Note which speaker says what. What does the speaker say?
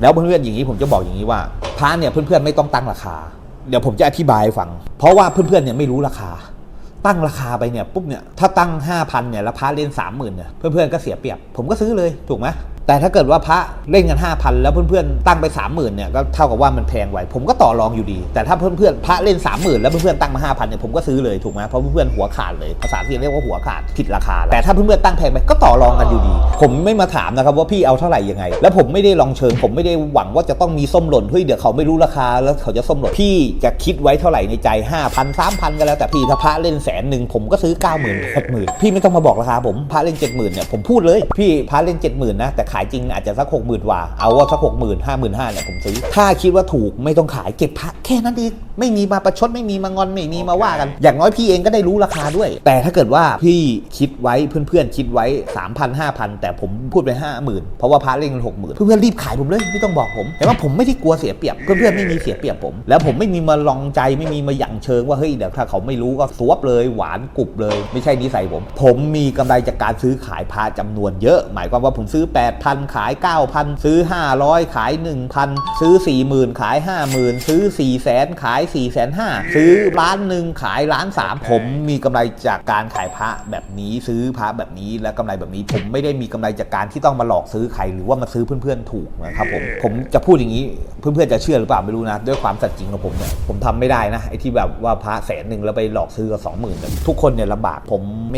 Speaker 1: แล้วเพื่อนๆอย่างนี้ผมจะบอกอย่างนี้ว่าพระเนี่ยเพื่อนๆไม่ต้องตั้งราคา เดี๋ยวผมจะอธิบายฟัง เพราะว่าเพื่อนๆเนี่ยไม่รู้ราคา ตั้งราคาไปเนี่ยปุ๊บเนี่ยถ้าตั้ง 5,000เนี่ยแล้วพระเล่น30,000เนี่ยเพื่อนๆก็เสียเปรียบ ผมก็ซื้อเลยถูกไหม แต่ถ้าเกิดว่าพระเล่นกัน5,000 แล้วเพื่อนๆตั้งไป 30,000เนี่ยก็เท่ากับว่ามันแพงไว้ผมก็ต่อรองอยู่ดี แต่ถ้าเพื่อนๆพระเล่น 30,000 แล้วเพื่อนๆตั้งมา5,000เนี่ยผมก็ซื้อเลยถูกไหมเพราะเพื่อนๆหัวขาดเลยภาษาที่เรียกว่าหัวขาดผิดราคาแล้วแต่ถ้าเพื่อนๆตั้งแพงไปก็ต่อรองกันอยู่ดี ผมไม่มาถามนะครับว่าพี่เอาเท่าไหร่ยังไง แล้วผมไม่ได้ลองเชิง ผมไม่ได้หวังว่าจะต้องมีส้มหล่นเฮ้ยเดี๋ยวเขาไม่รู้ราคาแล้วเขาจะส้มหล่นพี่จะคิดไว้เท่าไหร่ในใจ 5,000 3,000ก็แล้วแต่พี่ถ้าพระเล่นแสนหนึ่งผมก็ซื้อ 90,000 80,000พี่ไม่ต้องมาบอกราคาผมพระเล่น 70,000เนี่ยผมพูดเลยพี่พระเล่น 70,000นะแต่ขายจริงอาจจะสัก60,000กว่า เอาว่าสัก60,000 55,000เนี่ยผมซื้อ ถ้าคิดว่าถูกไม่ต้องขายเก็บพระแค่นั้นเองไม่มีมาประชดไม่มีมางอนไม่มีมาว่ากัน อย่างน้อยพี่เองก็ได้รู้ราคาด้วย แต่ถ้าเกิดว่าพี่คิดไว้เพื่อนๆคิดไว้3,000 5,000แต่ผมพูดไป50,000เพราะว่าพระเล่นกัน60,000เพื่อนๆรีบขายผมเลยไม่ต้องบอกผมเห็นว่าผมไม่ได้กลัวเสียเปรียบเพื่อนๆไม่มีเสียเปรียบผม แล้วผมไม่มีมาลองใจไม่มีมาหยั่งเชิงว่าเฮ้ยเดี๋ยวถ้าเขาไม่รู้ก็สวบเลยหวานกรุบเลย ไม่ใช่นิสัยผม ผมมีกำไรจากการซื้อขายพระจำนวนเยอะ หมายความว่าผมซื้อ8,000 ขาย 9,000 ซื้อ 500 ขาย 1,000 ซื้อ 40,000 ขาย 50,000 ซื้อ 400,000 ขาย 4,500 ซื้อล้านหนึ่งขายล้านสามผมมีกำไรจากการขายพระแบบนี้ซื้อพระแบบนี้และกำไรแบบนี้ผมไม่ได้มีกำไรจากการที่ต้องมาหลอกซื้อใครหรือว่ามาซื้อเพื่อนๆถูกนะครับผมผมจะพูดอย่างนี้เพื่อนๆจะเชื่อหรือเปล่าไม่รู้นะ ด้วยความสัตย์จริงของผมเนี่ยผมทำไม่ได้นะไอ้ที่แบบว่าพระแสนหนึ่งแล้วไปหลอกซื้อกับสองหมื่นทุกคนเนี่ยลำบากผมไม่